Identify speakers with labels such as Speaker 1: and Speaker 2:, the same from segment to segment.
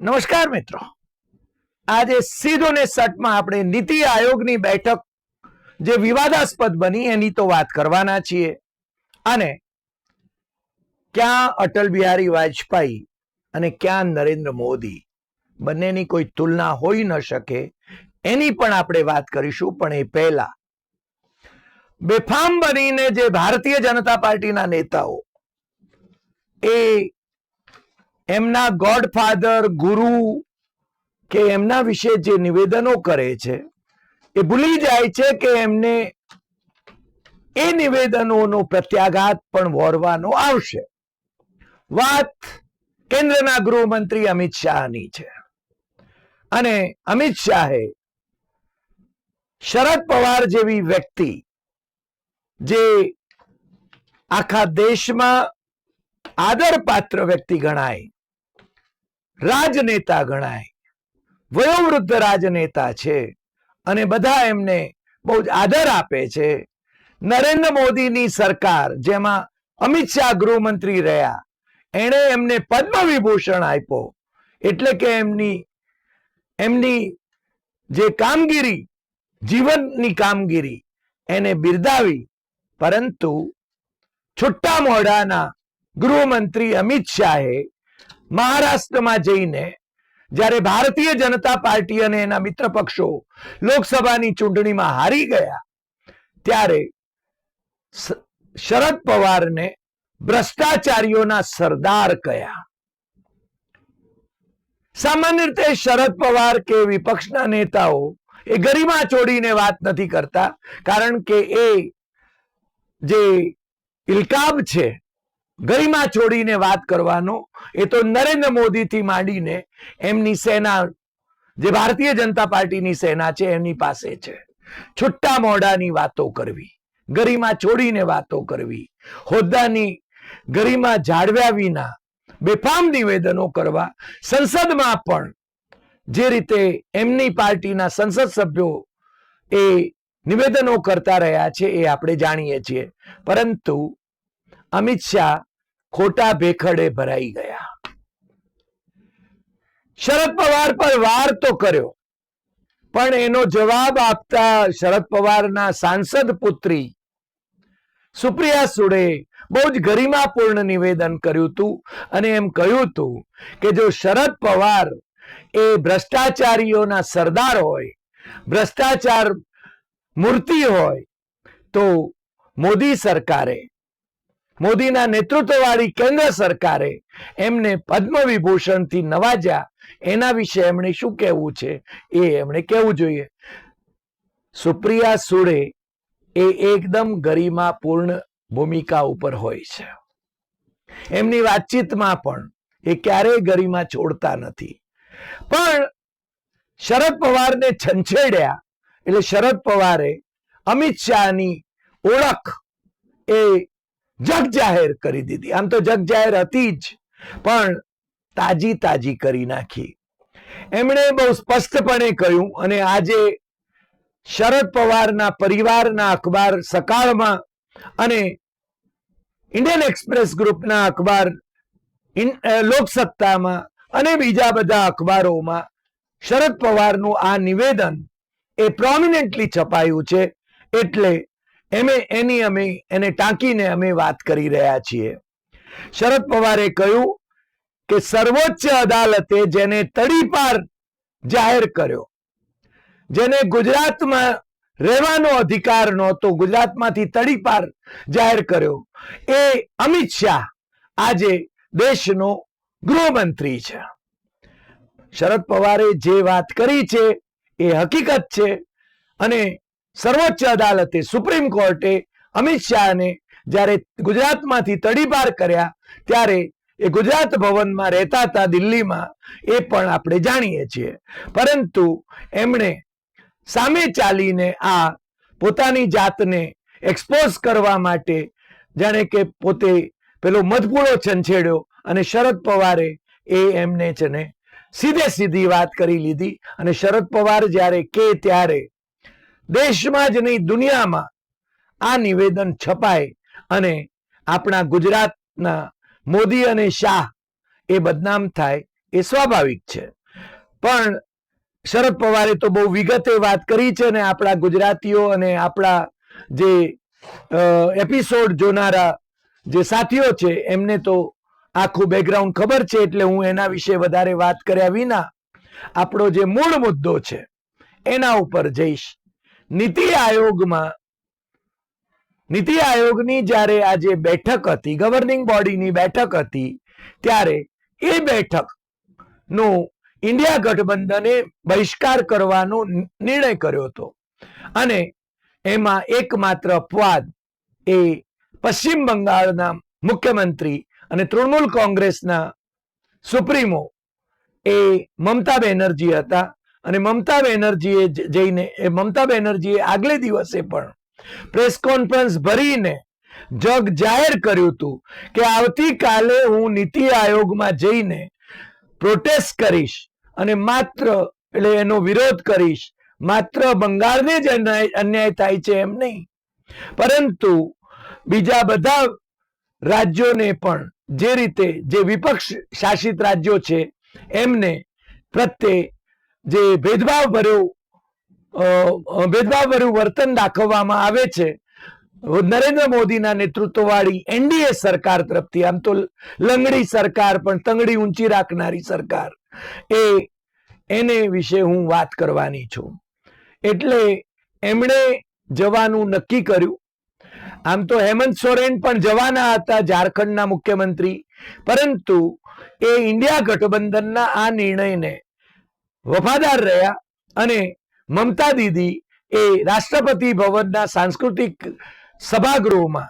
Speaker 1: નમસ્કાર મિત્રો. આજે સીધો ને સટમાં આપણે નીતિ આયોગની બેઠક જે વિવાદાસ્પદ બની એની તો વાત કરવાના છીએ. અને ક્યાં અટલ બિહારી વાજપેયી અને ક્યાં નરેન્દ્ર મોદી બંનેની કોઈ તુલના હોઈ ન શકે એની પણ આપણે વાત કરીશું. પણ એ પહેલા બેફામ બનીને જે ભારતીય જનતા પાર્ટીના નેતાઓ એ એમના ગોડફાધર ગુરુ કે એમના વિશે જે નિવેદનો કરે છે, એ ભૂલી જાય છે કે એમને એ નિવેદનોનો પ્રત્યાઘાત પણ વોરવાનો આવશે. વાત કેન્દ્રના ગૃહમંત્રી અમિત શાહની છે. અને અમિત શાહે શરદ પવાર જેવી વ્યક્તિ જે આખા દેશમાં આદરપાત્ર વ્યક્તિ ગણાય રાજનેતા ગણાય. વયોવૃદ્ધ રાજનેતા છે અને બધા એમને બહુ જ આદર આપે છે. નરેન્દ્ર મોદીની સરકાર જેમાં અમિત શાહ ગૃહમંત્રી રહ્યા, એણે એમને પદ્મ આપ્યો. એટલે કે એમની એમની જે કામગીરી, જીવનની કામગીરી, એને બિરદાવી. પરંતુ છુટ્ટા મોઢાના ગૃહમંત્રી અમિત શાહે મહારાષ્ટ્રમાં જઈને જ્યારે ભારતીય જનતા પાર્ટી અને એના મિત્ર પક્ષો લોકસભાની ચૂંટણીમાં હારી ગયા, ત્યારે શરદ પવારને ભ્રષ્ટાચારીઓના સરદાર કયા. સામાન્ય રીતે શરદ પવાર કે વિપક્ષના નેતાઓ એ ગરિમા ચોડીને વાત નથી કરતા, કારણ કે એ જે ઇલકાબ છે ગરિમા છોડીને વાત કરવાનો, એ તો નરેન્દ્ર મોદીથી માંડીને એમની સેના, જે ભારતીય જનતા પાર્ટીની સેના છે, એમની પાસે છે. છુટ્ટા મોઢાની વાતો કરવી, ગરિમા છોડીને વાતો કરવી, હોદ્દાની ગરિમા જાળવ્યા વિના બેફામ નિવેદનો કરવા, સંસદમાં પણ જે રીતે એમની પાર્ટીના સંસદ સભ્યો એ નિવેદનો કરતા રહ્યા છે, એ આપણે જાણીએ છીએ. પરંતુ અમિત શાહ ખોટા ભેખડે ભરાઈ ગયા. શરદ પવાર પર વાર તો કર્યો, પણ એનો જવાબ આપતા શરદ પવારના સાંસદ પુત્રી સુપ્રિયા સુડે બહુ જ ગરિમાપૂર્ણ નિવેદન કર્યું હતું અને એમ કહ્યું હતું કે જો શરદ પવાર એ ભ્રષ્ટાચારીઓના સરદાર હોય, ભ્રષ્ટાચાર મૂર્તિ હોય, તો મોદી સરકારે મોદીના નેતૃત્વવાળી કેન્દ્ર સરકારે એમને પદ્મ વિભૂષણથી નવાજ્યા. એના વિશે એમણે શું કહેવું છે? એ એમણે કહેવું જોઈએ. સુપ્રિયા સુડે એ એકદમ ગરિમાપૂર્ણ ભૂમિકા ઉપર હોય છે. એમની વાતચીતમાં પણ એ ક્યારેય ગરિમા છોડતા નથી. પણ શરદ પવારને છંછેડ્યા, એટલે શરદ પવારે અમિત શાહની ઓળખ એ જગ જાહેર કરી દીધી. આમ તો જગ જાહેર હતી જ. પણ તાજી તાજી કરી નાખી. એમણે બહુ સ્પષ્ટપણે કહ્યું અને આજે શરદ પવારના પરિવારના અખબાર સકાળમાં અને ઇન્ડિયન એક્સપ્રેસ ગ્રુપના અખબાર લોકસત્તામાં અને બીજા બધા અખબારોમાં શરદ પવારનું આ નિવેદન એ પ્રોમિનેન્ટલી છપાયું છે. એટલે એમે એની અમે, એને ટાંકીને અમે વાત કરી રહ્યા છીએ. શરદ પવારે કહ્યું કે સર્વોચ્ચ અદાલતે જેને તડીપાર જાહેર કર્યો, જેને ગુજરાતમાં રહેવાનો અધિકાર નહોતો, ગુજરાતમાંથી તડીપાર જાહેર કર્યો, એ અમિત શાહ આજે દેશનો ગૃહમંત્રી છે. શરદ પવારે જે વાત કરી છે એ હકીકત છે અને સર્વોચ્ચ અદાલતે સુપ્રીમ કોર્ટે અમિત શાહને જ્યારે ગુજરાતમાંથી તડીપાર કર્યા, ત્યારે એ ગુજરાત ભવનમાં રહેતા હતા દિલ્હીમાં, એ પણ આપણે જાણીએ છીએ. પરંતુ એમણે સામે ચાલીને આ પોતાની જાતને એક્સપોઝ કરવા માટે જાણે કે પોતે પેલો મધપૂળો છંછેડ્યો અને શરદ પવારે એ એમને છે ને સીધે સીધી વાત કરી લીધી. અને શરદ પવાર જ્યારે કે ત્યારે દેશમાં જ નહીં, દુનિયામાં. આ નિવેદન છપાય અને આપણા ગુજરાતના મોદી અને શાહ એ બદનામ થાય એ સ્વાભાવિક છે. પણ શરદ પવારે તો બહુ વિગતે વાત કરી છે અને આપણા ગુજરાતીઓ અને આપણા જે એપિસોડ જોનારા જે સાથીઓ છે, એમને તો આખું બેકગ્રાઉન્ડ ખબર છે એટલે હું એના વિશે વધારે વાત કર્યા વિના આપણો જે મૂળ મુદ્દો છે, એના ઉપર જઈશ. નીતિ આયોગમાં, નીતિ આયોગની જ્યારે આજે બેઠક હતી ગવર્નિંગ બોડીની બેઠક હતી, ત્યારે એ બેઠક નો ઇન્ડિયા ગઠબંધને બહિષ્કાર કરવાનો નિર્ણય કર્યો હતો. અને એમાં એકમાત્ર અપવાદ એ પશ્ચિમ બંગાળના મુખ્યમંત્રી અને તૃણમૂલ કોંગ્રેસના સુપ્રીમો એ મમતા બેનર્જી હતા. અને મમતા બેનર્જીએ જઈને, એ મમતા બેનર્જીએ આગલે દિવસે પણ પ્રેસ કોન્ફરન્સ ભરીને જગ જાહેર કર્યું હતું કે આવતીકાલે હું નીતિ આયોગમાં જઈને પ્રોટેસ્ટ કરીશ અને માત્ર, એટલે એનો વિરોધ કરીશ, માત્ર બંગાળને જ અન્યાય થાય છે એમ નહીં. પરંતુ બીજા બધા રાજ્યોને પણ જે રીતે, જે વિપક્ષ શાસિત રાજ્યો છે, એમને પ્રત્યે જે ભેદભાવ ભર્યું ભેદભાવ ભર્યું વર્તન દાખવવામાં આવે છે, નરેન્દ્ર મોદીના નેતૃત્વવાળી એનડીએ સરકાર તરફથી, આમ તો લંગડી સરકાર, પણ તંગડી ઊંચી રાખનારી સરકાર, એ એને વિશે હું વાત કરવાની છું. એટલે એમણે જવાનું નક્કી કર્યું. આમ તો હેમંત સોરેન પણ જવાના હતા ઝારખંડના મુખ્યમંત્રી, પરંતુ એ ઇન્ડિયા ગઠબંધનના આ નિર્ણયને વફાદાર રહ્યા અને મમતા દીદી એ રાષ્ટ્રપતિ ભવનના સાંસ્કૃતિક સભાગૃહમાં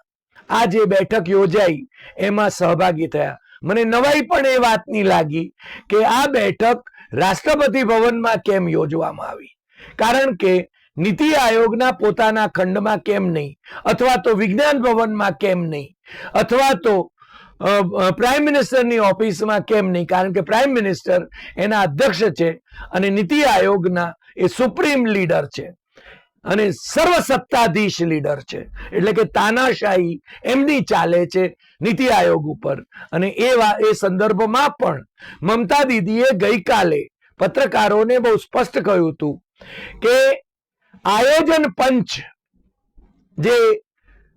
Speaker 1: આ જે બેઠક યોજાઈ, એમાં સહભાગી થયા. મને નવાઈ પણ એ વાતની લાગી કે આ બેઠક રાષ્ટ્રપતિ ભવનમાં કેમ યોજવામાં આવી? કારણ કે નીતિ આયોગના પોતાના ખંડમાં કેમ નહીં? અથવા તો વિજ્ઞાન ભવનમાં કેમ નહીં? અથવા તો પ્રાઇમ મિનિસ્ટરની ઓફિસમાં કેમ નહીં? કારણ કે પ્રાઇમ મિનિસ્ટર એના અધ્યક્ષ છે અને નીતિ આયોગના એ સુપ્રીમ લીડર છે. અને સર્વસત્તાધીશ લીડર છે. એટલે કે તાનાશાહી એમની ચાલે છે નીતિ આયોગ ઉપર. અને એ એ સંદર્ભમાં પણ મમતા દીદીએ ગઈકાલે પત્રકારોને બહુ સ્પષ્ટ કહ્યું હતું કે આયોજન પંચ જે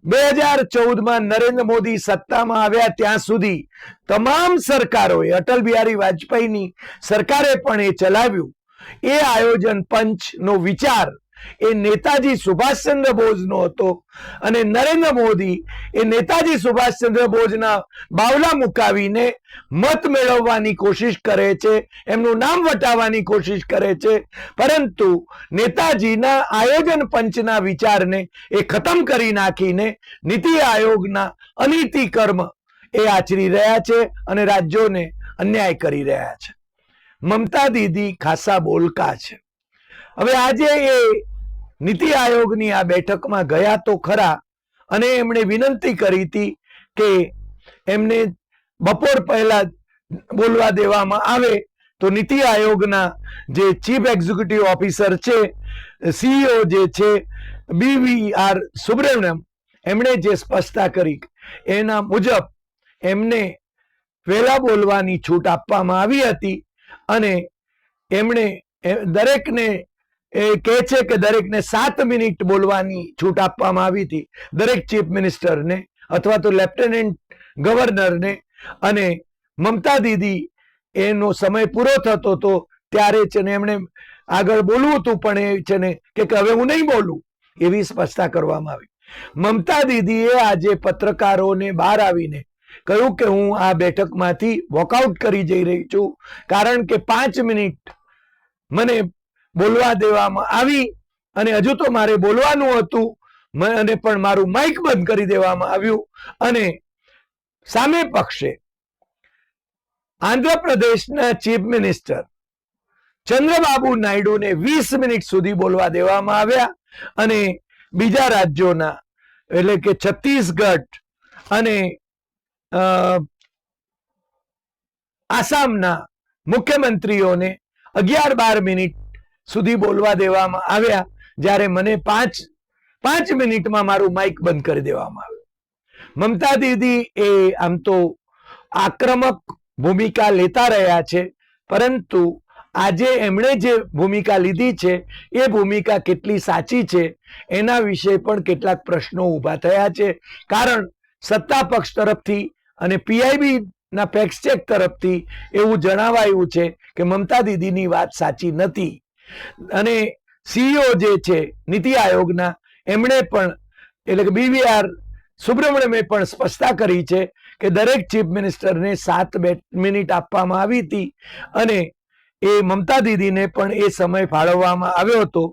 Speaker 1: બે હજાર ચૌદમાં નરેન્દ્ર મોદી સત્તામાં આવ્યા ત્યાં સુધી તમામ સરકારોએ, અટલ બિહારી વાજપેયીની સરકારે પણ એ ચલાવ્યું. એ આયોજન પંચનો વિચાર એ નેતાજી સુભાષચંદ્ર બોઝનો હતો. અને નરેન્દ્ર મોદી એ નેતાજી સુભાષચંદ્ર બોઝના બાવલા મુકાવીને મત મેળવવાની કોશિશ કરે છે, એમનું નામ વટાવવાની કોશિશ કરે છે. પરંતુ નેતાજીના આયોજન પંચના વિચારને એ ખતમ કરી નાખીને નીતિ આયોગના અનીતિ કર્મ એ આચરી રહ્યા છે અને રાજ્યોને અન્યાય કરી રહ્યા છે. મમતા દીદી ખાસા બોલકા છે. હવે આજે એ નીતિ આયોગની આ બેઠકમાં ગયા તો ખરા અને એમણે વિનંતી કરી હતી કે એમને બપોર પહેલા બોલવા દેવામાં આવે તો નીતિ આયોગના જે ચીફ એક્ઝિક્યુટિવ ઓફિસર છે, સીઈઓ જે છે બીવી આર સુબ્રમણ્યમ, એમણે જે સ્પષ્ટતા કરી એના મુજબ એમને વહેલા બોલવાની છૂટ આપવામાં આવી હતી અને એમણે દરેકને એ કહે છે કે દરેકને સાત મિનિટ બોલવાની છૂટ આપવામાં આવી હતી. દરેક ચીફ મિનિસ્ટરને અથવા તો લેફ્ટનન્ટ ગવર્નરને અને મમતા દીદી એનો સમય પૂરો થતો હતો ત્યારે છે ને એમણે આગળ બોલવું હતું, પણ એ છે ને કે હવે હું નહીં બોલું, એવી સ્પષ્ટતા કરવામાં આવી. મમતા દીદીએ આજે પત્રકારોને બહાર આવીને કહ્યું કે હું આ બેઠકમાંથી વોકઆઉટ કરી જઈ રહી છું, કારણ કે પાંચ મિનિટ મને બોલવા દેવામાં આવી અને હજુ તો મારે બોલવાનું હતું. અને પણ મારું માઇક બંધ કરી દેવામાં આવ્યું અને સામે પક્ષે આંધ્રપ્રદેશના ચીફ મિનિસ્ટર ચંદ્રબાબુ નાયડુને વીસ મિનિટ સુધી બોલવા દેવામાં આવ્યા અને બીજા રાજ્યોના એટલે કે છત્તીસગઢ અને આસામના મુખ્યમંત્રીઓને અગિયાર બાર મિનિટ સુધી બોલવા દેવામાં આવ્યા. જ્યારે મને પાંચ પાંચ મિનિટમાં મારું માઇક બંધ કરી દેવામાં આવ્યું. મમતા દીદી એ આમ તો આક્રમક ભૂમિકા લેતા રહ્યા છે, પરંતુ આજે એમણે જે ભૂમિકા લીધી છે, એ ભૂમિકા કેટલી સાચી છે, એના વિશે પણ કેટલાક પ્રશ્નો ઊભા થયા છે. કારણ સત્તા પક્ષ તરફથી અને પીઆઈબી ના ફેક્સ તરફથી એવું જણાવાયું છે કે મમતા દીદીની વાત સાચી નથી. અને સીઈઓ જે છે, નીતિ આયોગના, એમણે પણ, એટલે કે બીવીઆર સુબ્રમણ્યમે પણ સ્પષ્ટતા કરી છે કે દરેક ચીફ મિનિસ્ટરને સાત મિનિટ આપવામાં આવી હતી અને એ મમતા દીદીને પણ એ સમય ફાળવવામાં આવ્યો હતો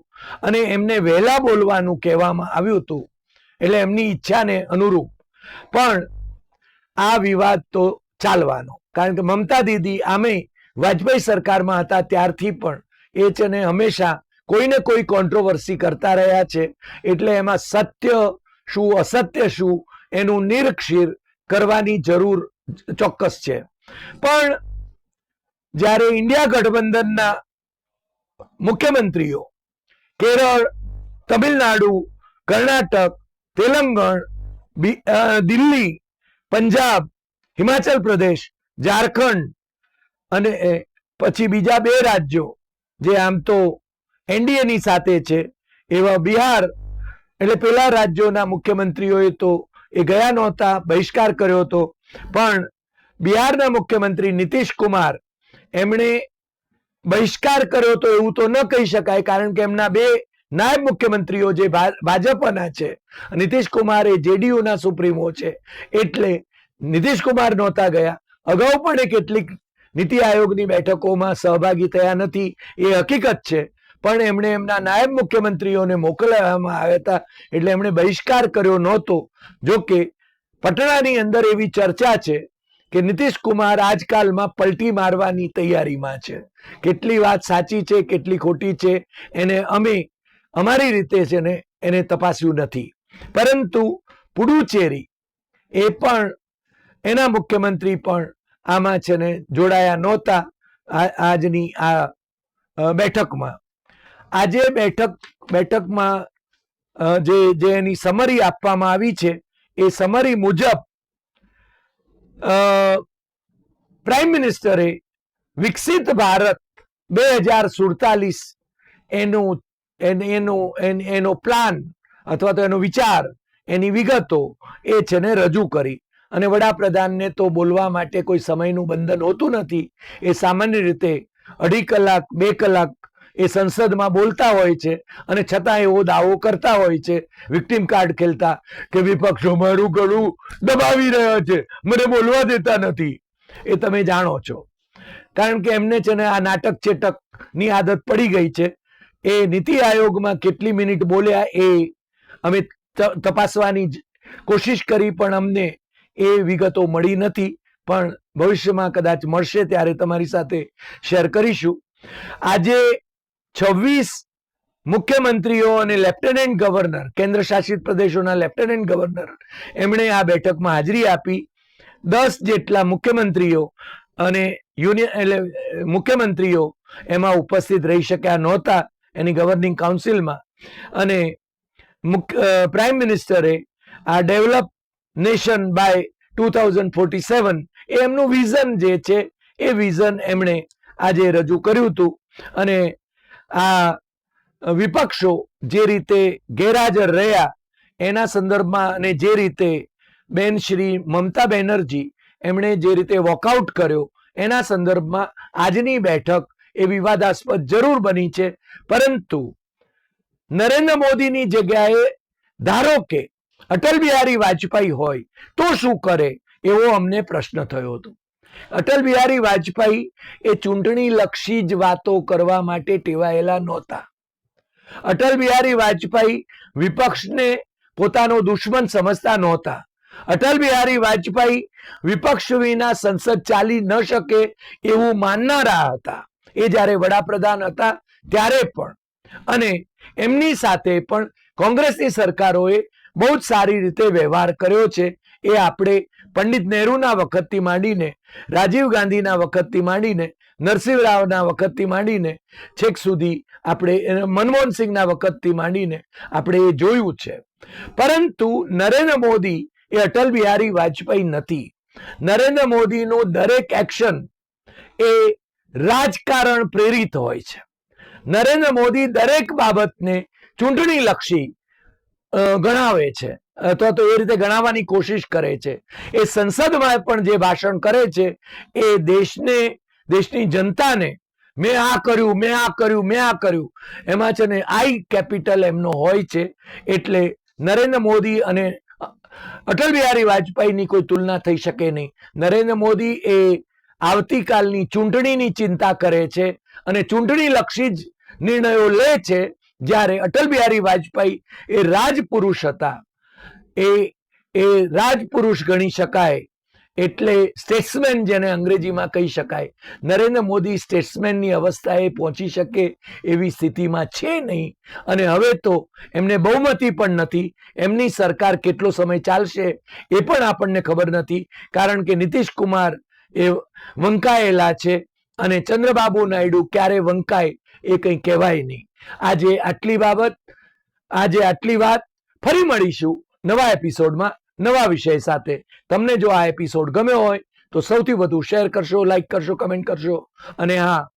Speaker 1: અને એમને વહેલા બોલવાનું કહેવામાં આવ્યું હતું. એટલે એમની ઈચ્છાને અનુરૂપ. પણ આ વિવાદ તો ચાલવાનો. કારણ કે મમતા દીદી આમે વાજપેયી સરકારમાં હતા ત્યારથી પણ એ છે ને હંમેશા કોઈને કોઈ કોન્ટ્રોવર્સી કરતા રહ્યા છે. એટલે એમાં સત્ય શું, અસત્ય શું, એનું નિરક્ષીર કરવાની જરૂર ચોક્કસ છે. પણ જ્યારે ઇન્ડિયા ગઠબંધનના મુખ્યમંત્રીઓ કેરળ, તમિલનાડુ, કર્ણાટક, તેલંગણ દિલ્હી, પંજાબ, હિમાચલ પ્રદેશ, ઝારખંડ અને પછી બીજા બે રાજ્યો જે આમ તો એનડીએની સાથે છે, એવા બિહાર, એટલે પેલા રાજ્યોના મુખ્યમંત્રીઓએ તો એ ગયા નહોતા, બહિષ્કાર કર્યો હતો. પણ બિહારના મુખ્યમંત્રી નીતિશ કુમાર, એમણે બહિષ્કાર કર્યો તો એવું તો ન કહી શકાય, કારણ કે એમના બે નાયબ મુખ્યમંત્રીઓ જે ભાજપના છે, નીતિશ કુમાર એ જેડીયુ ના સુપ્રીમો છે. એટલે નીતિશ કુમાર નહોતા ગયા. અગાઉ પણ એ કેટલીક નીતિ આયોગની બેઠકોમાં સહભાગી થયા નથી, એ હકીકત છે. પણ એમણે એમના નાયબ મુખ્યમંત્રીઓને મોકલવામાં આવ્યા હતા, એટલે એમણે બહિષ્કાર કર્યો નહોતો. જો કે, પટણાની અંદર એવી ચર્ચા છે કે નીતિશ કુમાર આજકાલમાં પલટી મારવાની તૈયારીમાં છે. કેટલી વાત સાચી છે, કેટલી ખોટી છે, એને અમે, અમારી રીતે છે ને એને તપાસ્યું નથી. પરંતુ પુડુચેરી એ પણ, એના મુખ્યમંત્રી પણ આમાં છે ને જોડાયા નહોતા આજની આ બેઠકમાં. આજે બેઠક, બેઠકમાં જે જે એની સમરી આપવામાં આવી છે, એ સમરી મુજબ પ્રાઇમ મિનિસ્ટરે વિકસિત ભારત બે હજાર સુડતાલીસ એનું, એન- એનો પ્લાન અથવા તો એનો વિચાર, એની વિગતો એ છે ને રજૂ કરી. અને વડાપ્રધાનને તો બોલવા માટે કોઈ સમયનું બંધન હોતું નથી. એ સામાન્ય રીતે અઢી કલાક, બે કલાક એ સંસદમાં બોલતા હોય છે અને છતાં એવો દાવો કરતા હોય છે. વિક્ટિમ કાર્ડ ખેલતા કે વિપક્ષો મારું ગળું દબાવી રહ્યા છે. મને બોલવા દેતા નથી. એ તમે જાણો છો. કારણ કે એમને છે ને આ નાટક ચેટકની આદત પડી ગઈ છે. એ નીતિ આયોગમાં કેટલી મિનિટ બોલ્યા એ અમે તપાસવાની કોશિશ કરી પણ અમને એ વિગતો મળી નથી, પણ ભવિષ્યમાં કદાચ મળશે ત્યારે તમારી સાથે શેર કરીશું. આજે છવ્વીસ મુખ્યમંત્રીઓ અને લેફ્ટનન્ટ ગવર્નર કેન્દ્ર શાસિત પ્રદેશોના લેફ્ટનન્ટ ગવર્નર, એમણે આ બેઠકમાં હાજરી આપી. દસ જેટલા મુખ્યમંત્રીઓ અને યુનિયન એટલે મુખ્યમંત્રીઓ એમાં ઉપસ્થિત રહી શક્યા નહોતા એની ગવર્નિંગ કાઉન્સિલમાં અને પ્રાઇમ મિનિસ્ટરે આ develop nation by two thousand forty seven. એ એમનું વિઝન જે છે, એ વિઝન એમણે આજે રજૂ કર્યું હતું. અને આ વિપક્ષો જે રીતે ગેરહાજર રહ્યા, એના સંદર્ભમાં અને જે રીતે બેન શ્રી મમતા બેનર્જી એમણે જે રીતે વોકઆઉટ કર્યો, એના સંદર્ભમાં આજની બેઠક એ વિવાદાસ્પદ જરૂર બની છે. પરંતુ નરેન્દ્ર મોદીની જગ્યાએ ધારો કે અટલ બિહારી વાજપેયી હોય તો શું કરે એવો અમને પ્રશ્ન થયો હતો. અટલ બિહારી વાજપેયી એ ચૂંટણી લક્ષી જ વાતો કરવા માટે ટેવાયેલા નહોતા. અટલ બિહારી વાજપેયી વિપક્ષને પોતાનો દુશ્મન સમજતા નહોતા. અટલ બિહારી વાજપેયી વિપક્ષ વિના સંસદ ચાલી ન શકે એવું માનનારા હતા. એ જ્યારે વડાપ્રધાન હતા ત્યારે પણ. અને એમની સાથે પણ કોંગ્રેસની સરકારોએ બહુ જ સારી રીતે વ્યવહાર કર્યો છે. એ આપણે પંડિત નહેરુના વખતથી માંડીને, રાજીવ ગાંધીના વખતથી માંડીને નરસિંહ રાવના વખતથી માંડીને, છેક સુધી આપણે મનમોહનસિંહના વખતથી માંડીને આપણે એ જોયું છે. પરંતુ નરેન્દ્ર મોદી એ અટલ બિહારી વાજપેયી નથી. નરેન્દ્ર મોદીનું દરેક એક્શન એ રાજકારણ પ્રેરિત હોય છે. નરેન્દ્ર મોદી દરેક બાબતને ચૂંટણી લક્ષી ગણાવે છે. અથવા તો એ રીતે ગણાવવાની કોશિશ કરે છે. એ સંસદમાં પણ જે ભાષણ કરે છે, એ દેશને, દેશની જનતાને, મેં આ કર્યું, મેં આ કર્યું, મેં આ કર્યું. એમાં છે ને, આઈ કેપિટલ એમનો હોય છે. એટલે નરેન્દ્ર મોદી અને અટલ બિહારી વાજપેયીની કોઈ તુલના થઈ શકે નહીં. નરેન્દ્ર મોદી એ આવતીકાલની ચૂંટણીની ચિંતા કરે છે અને ચૂંટણીલક્ષી જ નિર્ણયો લે છે. જ્યારે અટલ બિહારી વાજપેયી એ રાજપુરુષ હતા, એ એ રાજપુરુષ ગણી શકાય, એટલે સ્ટેટ્સમેન જેને અંગ્રેજીમાં કહી શકાય, નરેન્દ્ર મોદી સ્ટેટ્સમેનની અવસ્થાએ પહોંચી શકે એવી સ્થિતિમાં છે નહીં. અને હવે તો એમને બહુમતી પણ નથી. એમની સરકાર કેટલો સમય ચાલશે એ પણ આપણને ખબર નથી. કારણ કે નીતિશ કુમાર એ વંકાયેલા છે અને ચંદ્રબાબુ નાયડુ ક્યારે વંકાય એ કંઈ કહેવાય નહીં. આજે આટલી બાબત, આજે આટલી વાત, ફરી મળીશું નવા એપિસોડમાં નવા વિષય સાથે. તમને જો આ એપિસોડ ગમ્યો હોય, તો સૌથી વધુ શેર કરશો, લાઈક કરશો, કમેન્ટ કરશો. અને હા,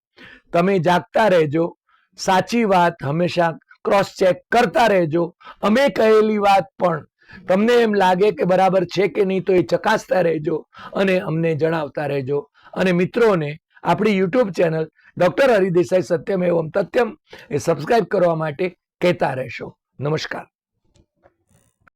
Speaker 1: તમે જાગતા રહેજો. સાચી વાત હંમેશા ક્રોસ ચેક કરતા રહેજો. અમે કહેલી વાત પણ તમને એમ લાગે કે બરાબર છે કે નહીં, તો એ ચકાસતા રહેજો અને અમને જણાવતા રહેજો. અને મિત્રોને, આપણી યુટ્યુબ ચેનલ ડોક્ટર હરિદેસાઈ સત્યમ એવમ તથ્યમ એ સબસ્ક્રાઈબ કરવા માટે કહેતા રહેશો. નમસ્કાર.